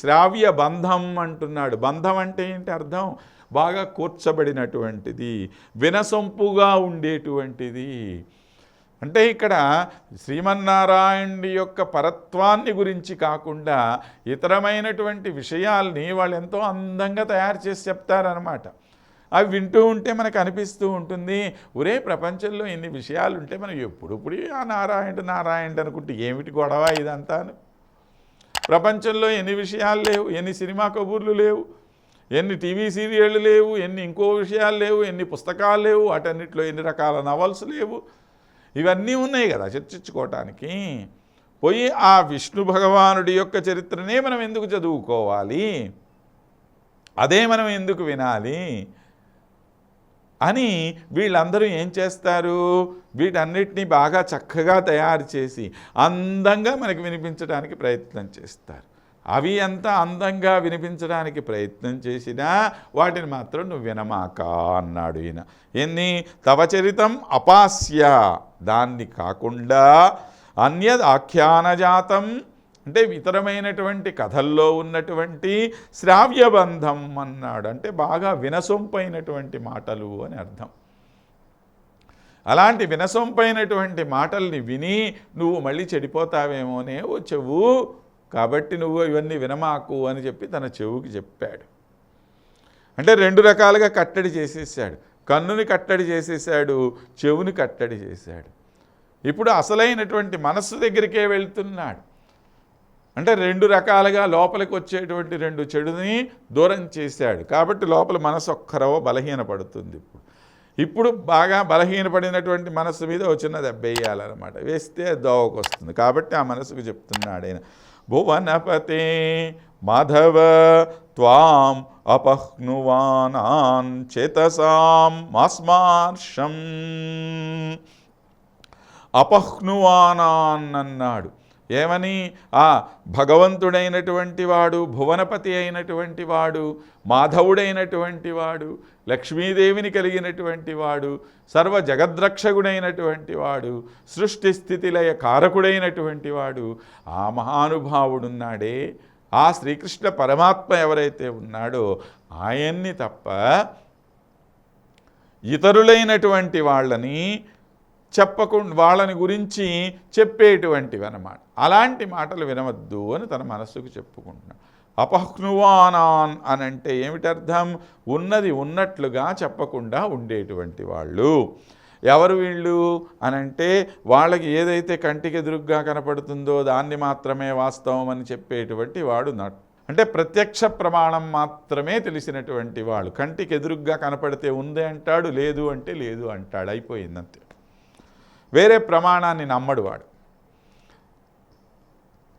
శ్రావ్య బంధం అంటున్నాడు. బంధం అంటే ఏంటి అర్థం? బాగా కూర్చబడినటువంటిది వినసొంపుగా ఉండేటువంటిది. అంటే ఇక్కడ శ్రీమన్నారాయణుడి యొక్క పరత్వాన్ని గురించి కాకుండా ఇతరమైనటువంటి విషయాల్ని వాళ్ళు ఎంతో అందంగా తయారు చేసి చెప్తారనమాట అవి వింటూ ఉంటే మనకు అనిపిస్తూ ఉంటుంది. ఒరే ప్రపంచంలో ఎన్ని విషయాలు ఉంటే మనం ఎప్పుడప్పుడు ఆ నారాయణ నారాయణ అనుకుంటే ఏమిటి గొడవ ఇదంతాను? ప్రపంచంలో ఎన్ని విషయాలు లేవు ఎన్ని సినిమా కబుర్లు లేవు ఎన్ని టీవీ సీరియళ్ళు లేవు ఎన్ని ఇంకో విషయాలు లేవు ఎన్ని పుస్తకాలు లేవు అటన్నిటిలో ఎన్ని రకాల నవల్స్ లేవు. ఇవన్నీ ఉన్నాయి కదా చర్చించుకోవటానికి. పోయి ఆ విష్ణు భగవానుడి యొక్క చరిత్రనే మనం ఎందుకు చదువుకోవాలి? అదే మనం ఎందుకు వినాలి? అని వీళ్ళందరూ ఏం చేస్తారు? వీటన్నిటినీ బాగా చక్కగా తయారు చేసి అందంగా మనకి వినిపించడానికి ప్రయత్నం చేస్తారు. అవి ఎంత అందంగా వినిపించడానికి ప్రయత్నం చేసినా వాటిని మాత్రం నువ్వు వినమాక అన్నాడు ఈయన. ఎన్ని? తవచరితం అపాస్య. దాన్ని కాకుండా అన్యద్ ఆఖ్యానజాతం అంటే ఇతరమైనటువంటి కథల్లో ఉన్నటువంటి శ్రావ్యబంధం అన్నాడు. అంటే బాగా వినసొంపైనటువంటి మాటలు అని అర్థం. అలాంటి వినసొంపైనటువంటి మాటల్ని విని నువ్వు మళ్ళీ చెడిపోతావేమోనే ఓ చెవు. కాబట్టి నువ్వు ఇవన్నీ వినమాకు అని చెప్పి తన చెవుకి చెప్పాడు. అంటే రెండు రకాలుగా కట్టడి చేసేసాడు. కన్నుని కట్టడి చేసేసాడు చెవుని కట్టడి చేశాడు ఇప్పుడు అసలైనటువంటి మనస్సు దగ్గరికే వెళ్తున్నాడు. అంటే రెండు రకాలుగా లోపలికి వచ్చేటువంటి రెండు చెడుని దూరం చేశాడు. కాబట్టి లోపల మనసు ఒక్కరవ బలహీనపడుతుంది ఇప్పుడు. ఇప్పుడు బాగా బలహీనపడినటువంటి మనసు మీద ఒక చిన్న దెబ్బ వేయాలన్నమాట. వేస్తే దోవకు వస్తుంది. కాబట్టి ఆ మనసుకు చెప్తున్నాడు ఆయన. భువనపతే మాధవ త్వాం అపహ్నువానాన్ చేతసాం మాస్మార్షం. అపహ్నువానాన్ అన్నాడు ఏమని? ఆ భగవంతుడైనటువంటి వాడు భువనపతి అయినటువంటి వాడు మాధవుడైనటువంటి వాడు లక్ష్మీదేవిని కలిగినటువంటి వాడు సర్వ జగద్రక్షకుడైనటువంటి వాడు సృష్టి స్థితిలయ కారకుడైనటువంటి వాడు ఆ మహానుభావుడున్నాడే. ఆ శ్రీకృష్ణ పరమాత్మ ఎవరైతే ఉన్నాడో ఆయన్ని తప్ప ఇతరులైనటువంటి వాళ్ళని చెప్పకుండా వాళ్ళని గురించి చెప్పేటువంటివి అన్నమాట అలాంటి మాటలు వినవద్దు అని తన మనస్సుకు చెప్పుకుంటున్నాడు. అపహ్నువానాన్ అని అంటే ఏమిటర్థం? ఉన్నది ఉన్నట్లుగా చెప్పకుండా ఉండేటువంటి వాళ్ళు. ఎవరు వీళ్ళు అనంటే వాళ్ళకి ఏదైతే కంటికి ఎదురుగ్గా కనపడుతుందో దాన్ని మాత్రమే వాస్తవం అని చెప్పేటువంటి వాడు నట్ అంటే ప్రత్యక్ష ప్రమాణం మాత్రమే తెలిసినటువంటి వాళ్ళు. కంటికి ఎదురుగ్గా కనపడితే ఉంది అంటాడు లేదు అంటే లేదు అంటాడు. అయిపోయిందంతే. వేరే ప్రమాణాన్ని నమ్మడు వాడు.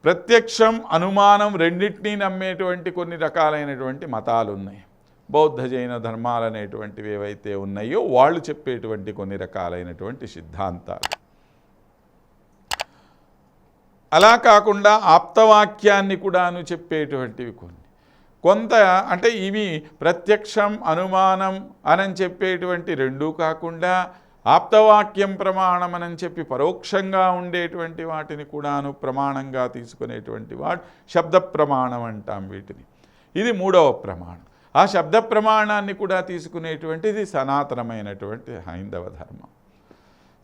ప్రత్యక్షం అనుమానం రెండింటినీ నమ్మేటువంటి కొన్ని రకాలైనటువంటి మతాలు ఉన్నాయి బౌద్ధ జైన ధర్మాలు అనేటువంటివి ఏవైతే ఉన్నాయో వాళ్ళు చెప్పేటువంటి కొన్ని రకాలైనటువంటి సిద్ధాంతాలు. అలా కాకుండా ఆప్తవాక్యాన్ని కూడాను చెప్పేటువంటివి కొన్ని. కొంత అంటే ఇవి ప్రత్యక్షం అనుమానం అని చెప్పేటువంటి రెండూ కాకుండా ఆప్తవాక్యం ప్రమాణం అని చెప్పి పరోక్షంగా ఉండేటువంటి వాటిని కూడాను ప్రమాణంగా తీసుకునేటువంటి వాడు శబ్ద ప్రమాణం అంటాం వీటిని. ఇది మూడవ ప్రమాణం. ఆ శబ్ద ప్రమాణాన్ని కూడా తీసుకునేటువంటిది సనాతనమైనటువంటి హైందవ ధర్మం.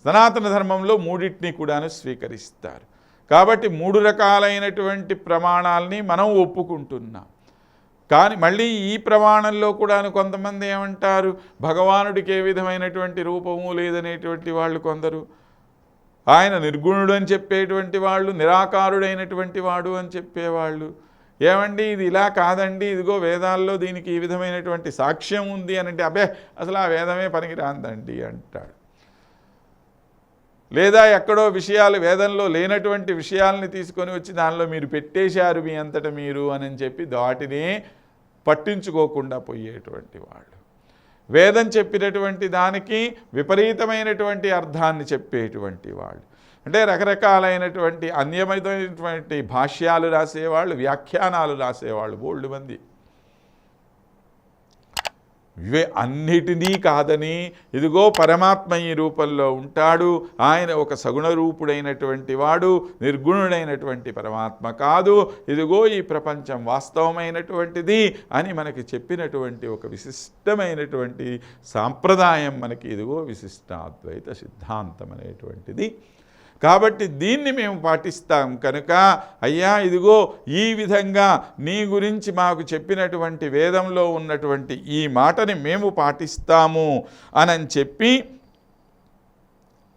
సనాతన ధర్మంలో మూడింటిని కూడాను స్వీకరిస్తారు. కాబట్టి మూడు రకాలైనటువంటి ప్రమాణాలని మనం ఒప్పుకుంటున్నాం. కానీ మళ్ళీ ఈ ప్రమాణంలో కూడా కొంతమంది ఏమంటారు భగవానుడికి ఏ విధమైనటువంటి రూపము లేదనేటువంటి వాళ్ళు కొందరు. ఆయన నిర్గుణుడు అని చెప్పేటువంటి వాళ్ళు నిరాకారుడైనటువంటి వాడు అని చెప్పేవాళ్ళు. ఏమండి ఇది ఇలా కాదండి ఇదిగో వేదాల్లో దీనికి ఈ విధమైనటువంటి సాక్ష్యం ఉంది అని అంటే అబ్బే అసలు ఆ వేదమే పనికిరాందండి అంటాడు. లేదా ఎక్కడో విషయాలు వేదంలో లేనటువంటి విషయాల్ని తీసుకొని వచ్చి దానిలో మీరు పెట్టేశారు మీ అంతట మీరు అని చెప్పి దాటిని పట్టించుకోకుండా పోయేటువంటి వాళ్ళు. వేదం చెప్పినటువంటి దానికి విపరీతమైనటువంటి అర్థాన్ని చెప్పేటువంటి వాళ్ళు. అంటే రకరకాలైనటువంటి అన్యమైనటువంటి భాష్యాలు రాసేవాళ్ళు వ్యాఖ్యానాలు రాసేవాళ్ళు బోల్డ్ మంది ఇవే అన్నిటినీ కాదని ఇదిగో పరమాత్మ ఈ రూపంలో ఉంటాడు. ఆయన ఒక సగుణ రూపుడైనటువంటి వాడు నిర్గుణుడైనటువంటి పరమాత్మ కాదు. ఇదిగో ఈ ప్రపంచం వాస్తవమైనటువంటిది అని మనకి చెప్పినటువంటి ఒక విశిష్టమైనటువంటి సాంప్రదాయం మనకి ఇదిగో విశిష్టాద్వైత సిద్ధాంతం అనేటువంటిది. కాబట్టి దీన్ని మేము పాటిస్తాం కనుక అయ్యా ఇదిగో ఈ విధంగా నీ గురించి మాకు చెప్పినటువంటి వేదంలో ఉన్నటువంటి ఈ మాటని మేము పాటిస్తాము అని చెప్పి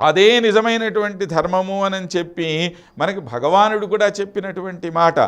అదే నిజమైనటువంటి ధర్మము అని చెప్పి మనకి భగవానుడు కూడా చెప్పినటువంటి మాట.